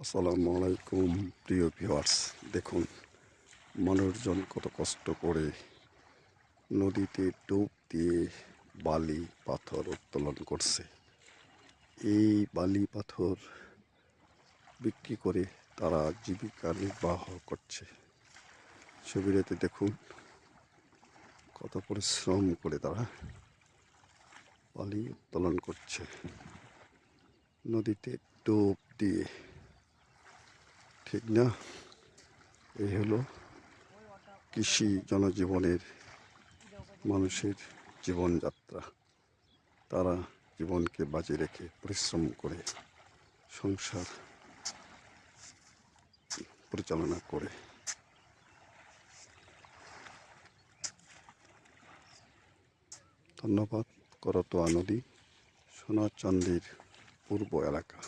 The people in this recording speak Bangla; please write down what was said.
আসসালামু আলাইকুম, প্রিয় ভিউয়ার্স দেখুন, মানুষজন কত কষ্ট করে নদীতে ডুব দিয়ে বালি, পাথর উত্তোলন করছে। এই বালি, পাথর বিক্রি করে তারা জীবিকা নির্বাহ করছে। ছবিটাতে দেখুন, কত পরিশ্রম করে তারা বালি উত্তোলন করছে। নদীতে ডুব দিয়ে ঠিক না? এই হলো কৃষি জনজীবনের মানুষের জীবনযাত্রা। তারা জীবনকে বাজি রেখে পরিশ্রম করে সংসার পরিচালনা করে। ধন্যবাদ। করতোয়া নদী সোনাচান্দির পূর্ব এলাকা।